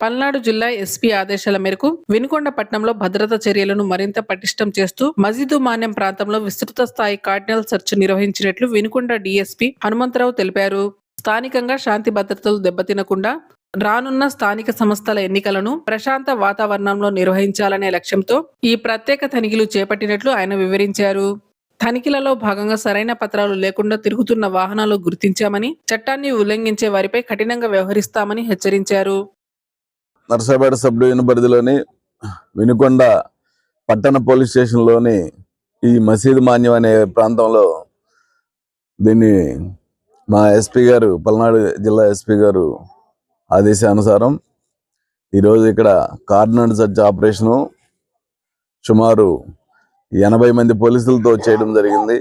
పల్నాడు జిల్లా ఎస్పీ ఆదేశాల మేరకు వినుకొండ పట్టణంలో భద్రతా చర్యలను మరింత పటిష్టం చేస్తూ మజీదు మాన్యం ప్రాంతంలో విస్తృత స్థాయి కార్డినల్ సెర్చ్ నిర్వహించినట్లు వినుకొండ డీఎస్పీ హనుమంతరావు తెలిపారు. స్థానికంగా శాంతి భద్రతలు దెబ్బతినకుండా రానున్న స్థానిక సంస్థల ఎన్నికలను ప్రశాంత వాతావరణంలో నిర్వహించాలనే లక్ష్యంతో ఈ ప్రత్యేక తనిఖీలు చేపట్టినట్లు ఆయన వివరించారు. తనిఖీలలో భాగంగా సరైన పత్రాలు లేకుండా తిరుగుతున్న వాహనాలు గుర్తించామని చట్టాన్ని ఉల్లంఘించే వారిపై కఠినంగా వ్యవహరిస్తామని హెచ్చరించారు. నర్సాపేట సబ్ డివిజన్ పరిధిలోని వినుకొండ పట్టణ పోలీస్ స్టేషన్లోని ఈ మసీద్ మాన్యం అనే ప్రాంతంలో దీన్ని మా ఎస్పీ గారు పల్నాడు జిల్లా ఎస్పీ గారు ఆదేశానుసారం ఈరోజు ఇక్కడ కార్డినెంట్ సర్చ్ ఆపరేషను సుమారు ఎనభై మంది పోలీసులతో చేయడం జరిగింది.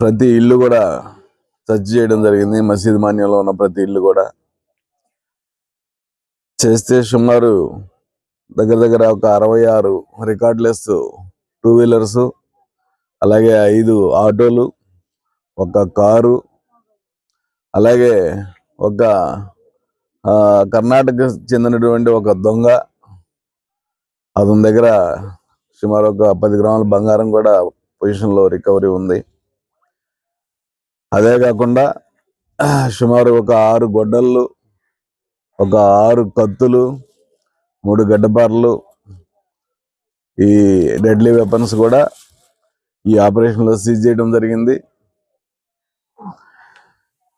ప్రతి ఇల్లు కూడా సర్చ్ చేయడం జరిగింది. మసీద్ మాన్యంలో ఉన్న ప్రతి ఇల్లు కూడా. చేస్తే సుమారు దగ్గర దగ్గర ఒక అరవై ఆరు రికార్డ్లెస్ టూ వీలర్స్ అలాగే ఐదు ఆటోలు ఒక కారు అలాగే ఒక కర్ణాటక చెందినటువంటి ఒక దొంగ అతని దగ్గర సుమారు ఒక పది గ్రాముల బంగారం కూడా పొజిషన్లో రికవరీ ఉంది. అదే కాకుండా సుమారు ఒక ఆరు గొడ్డళ్ళు ఒక ఆరు కత్తులు మూడు గడ్డపారలు ఈ డెడ్లీ వెపన్స్ కూడా ఈ ఆపరేషన్లో సీజ్ చేయడం జరిగింది.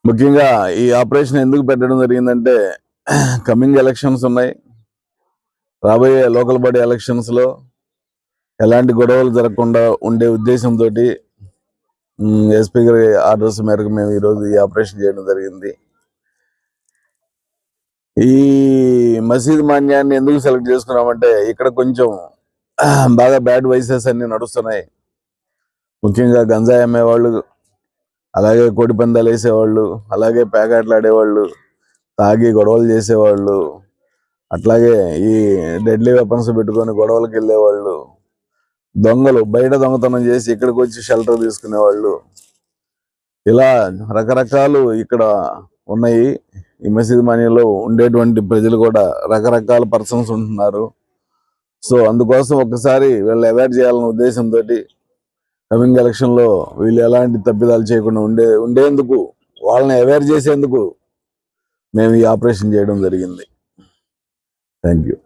ముఖ్యంగా ఈ ఆపరేషన్ ఎందుకు పెట్టడం జరిగిందంటే కమింగ్ ఎలక్షన్స్ ఉన్నాయి. రాబోయే లోకల్ బాడీ ఎలక్షన్స్లో ఎలాంటి గొడవలు జరగకుండా ఉండే ఉద్దేశంతో ఎస్పీ గారి ఆర్డర్స్ మేరకు మేము ఈరోజు ఈ ఆపరేషన్ చేయడం జరిగింది. ఈ మసీద్ మాన్యాన్ని ఎందుకు సెలెక్ట్ చేసుకున్నామంటే ఇక్కడ కొంచెం బాగా బ్యాడ్ వైసెస్ అన్ని నడుస్తున్నాయి. ముఖ్యంగా గంజాయి అమ్మేవాళ్ళు అలాగే కోడి పందాలు వేసేవాళ్ళు అలాగే పేకాట్లు ఆడేవాళ్ళు తాగి గొడవలు చేసేవాళ్ళు అట్లాగే ఈ డెడ్లీ వెపన్స్ పెట్టుకొని గొడవలకు వెళ్ళేవాళ్ళు దొంగలు బయట దొంగతనం చేసి ఇక్కడికి వచ్చి షెల్టర్ తీసుకునేవాళ్ళు ఇలా రకరకాలు ఇక్కడ ఉన్నాయి. ఈ మసీద్ మనీలో ఉండేటువంటి ప్రజలు కూడా రకరకాల పర్సన్స్ ఉంటున్నారు. సో అందుకోసం ఒకసారి వీళ్ళు అవాయిడ్ చేయాలనే ఉద్దేశంతో కమింగ్ ఎలక్షన్లో వీళ్ళు ఎలాంటి తప్పిదాలు చేయకుండా ఉండే ఉండేందుకు వాళ్ళని అవేర్ చేసేందుకు మేము ఈ ఆపరేషన్ చేయడం జరిగింది. Thank you